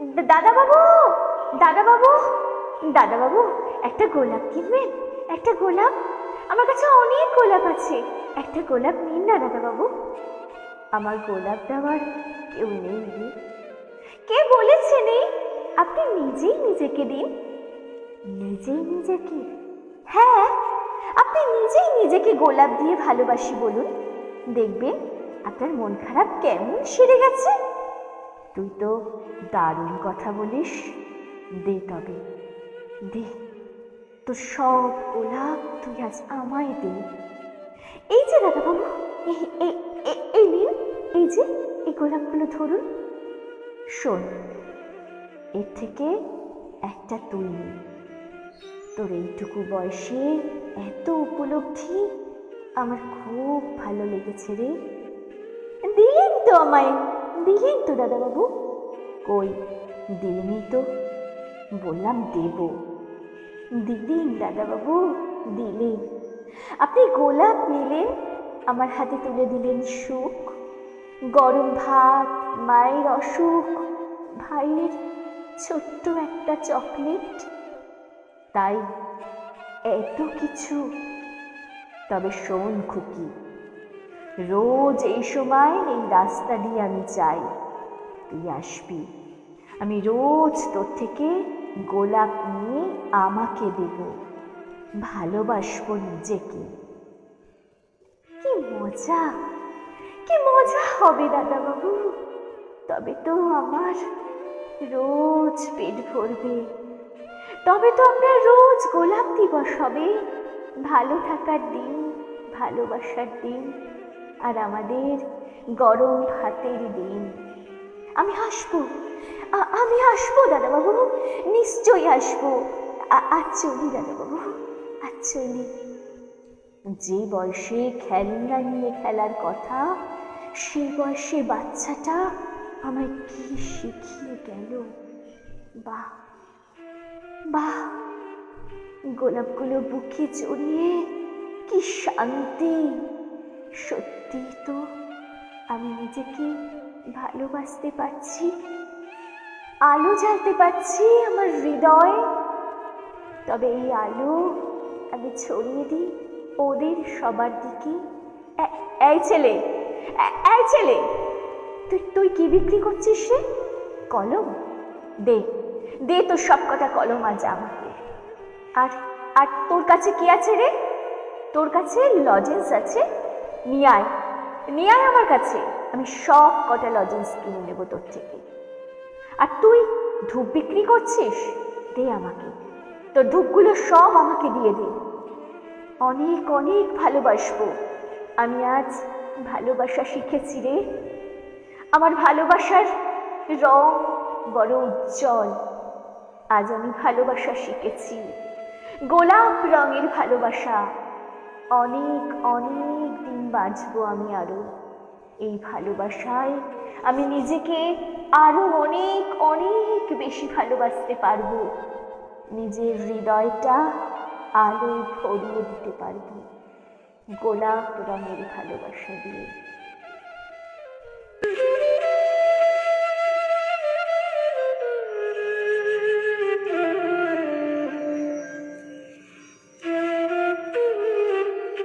দাদা বাবু দাদা বাবু দাদা বাবু একটা গোলাপ কিনবেন? একটা গোলাপ? আমার কাছে অনেক গোলাপ আছে। একটা গোলাপ নিন না দাদা বাবু আমার গোলাপ দেওয়ার কেউ নেই কে বলেছে নেই আপনি নিজেই নিজেকে দিন। নিজেই নিজেকে? হ্যাঁ আপনি নিজেই নিজেকে গোলাপ দিয়ে ভালোবাসি বলুন। দেখবেন আপনার মন খারাপ কেমন সেরে গেছে। তুই তো দারুণ কথা বলিস। দে তবে, দে। তো সব গোলাপ তুই আজ আমায় দে। এই যে দাদাবাবু এই এই- নিন, এই যে, এই গোলাপগুলো ধরুন। শোন, এর থেকে একটা তুই নে। তোর এইটুকু বয়সে এত উপলব্ধি আমার খুব ভালো লেগেছে রে। দিলেন তো আমায়। দিলেন তো, দাদাবাবু। কই? দিলেনি তো। বললাম দেব। দিলেন দাদাবাবু দিলেন আপনি গোলাপ নিলেন, আমার হাতে তুলে দিলেন সুখ। গরম ভাত, মায়ের অসুখ, ভাইয়ের ছোট্ট একটা চকলেট। তাই এত কিছু। তবে শোন খুকি রোজ এই সময় এই রাস্তা দিয়ে আমি যাই, তুই আসবি। আমি রোজ তোর থেকে গোলাপ নিয়ে আমাকে দেব, ভালোবাসবো নিজেকে। কি মজা কি মজা হবে দাদাবাবু। তবে তো আমার রোজ পেট ভরবে, তবে তো আমরা রোজ গোলাপ দিবস হবে। ভালো থাকার দিন, ভালোবাসার দিন। আর আমাদের গরম ভাতের দিন। আমি হাসবো। আমি আসব দাদাবাবু। নিশ্চয়ই আসব আ- আজ চলি, দাদাবাবু। আজ চলি। যে বয়সে খেলনা নিয়ে খেলার কথা সেই বয়সে বাচ্চাটা আমায় কি শিখিয়ে গেল? বাহ! বাহ! গোলাপগুলো বুকে জড়িয়ে কি শান্তি! সত্যি তো আমি নিজেকে ভালোবাসতে পারছি? আলো জ্বালতে পারছি আমার হৃদয়? তবে এই আলো আমি ছড়িয়ে দিই ওদের সবার দিকে। এই ছেলে এই ছেলে, তুই তুই কি বিক্রি করছিস রে? কলম? দে দে তোর সব কটা কলম আজ আমাকে। আর আর তোর কাছে কি আছে রে? তোর কাছে লজেন্স আছে? নিয়ে আয় নিয়ে আয় আমার কাছে, আমি সব কটা লজেন্স কিনে নেব তোর থেকে। আর তুই ধূপ বিক্রি করছিস? দে আমাকে। তোর ধূপগুলো সব আমাকে দিয়ে দে। অনেক অনেক ভালোবাসবো। আমি আজ ভালোবাসা শিখেছি রে। আমার ভালোবাসার রং বড় উজ্জ্বল। আজ আমি ভালোবাসা শিখেছি। গোলাপ রঙের ভালোবাসা। অনেক অনেক দিন বাঁচবো আমি আরও এই ভালোবাসায় আমি নিজেকে আরও অনেক অনেক বেশি ভালোবাসতে পারব। নিজের হৃদয়টা আলোয় ভরিয়ে দিতে পারব। গোলাপ রঙের ভালোবাসা দিয়ে।